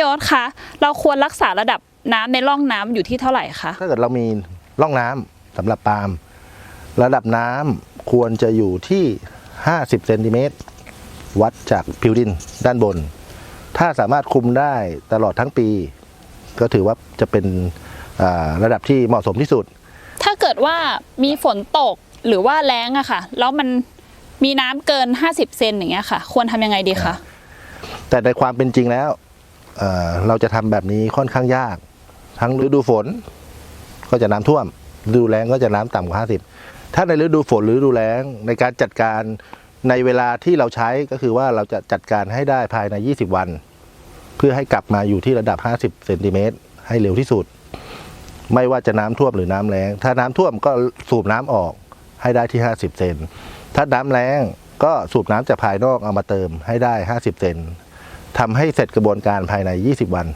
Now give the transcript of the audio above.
พี่โอ๊ตคะเราควรรักษาระดับน้ำในร่องน้ำอยู่ที่เท่าไหร่คะถ้าเกิดเรามีร่องน้ำสำหรับปาล์มระดับน้ำควรจะอยู่ที่ 50เซนติเมตรวัดจากผิวดินด้านบน ถ้าสามารถคุมได้ตลอดทั้งปี ก็ถือว่าจะเป็นอ่าระดับที่เหมาะสมที่สุด ถ้าเกิดว่ามีฝนตกหรือว่าแล้งอะค่ะ แล้วมันมีน้ำเกิน 50 เซนอย่างเงี้ยค่ะ ควรทำยังไงดีคะแต่ในความเป็นจริงแล้ว เเราจะทำแบบนี้ค่อนข้างยาก ทั้งฤดูฝนก็จะน้ำท่วมฤดูแล้งก็จะน้ำต่ำกว่า 50 ถ้าในฤดูฝนหรือฤดูแล้งในการจัดการในเวลาที่เราใช้ก็คือว่าเราจะจัดการให้ได้ภายใน 20 วัน เพื่อให้กลับมาอยู่ที่ระดับ 50เซนติเมตรให้เร็วที่สุด ไม่ว่าจะน้ำท่วมหรือน้ำแล้ง ถ้าน้ำท่วมก็สูบน้ำออกให้ได้ที่ 50 เซนถ้าน้ำแล้งก็สูบน้ำจากภายนอกเอามาเติมให้ได้ 50 เซน ทำให้เสร็จกระบวนการภายใน 20 วัน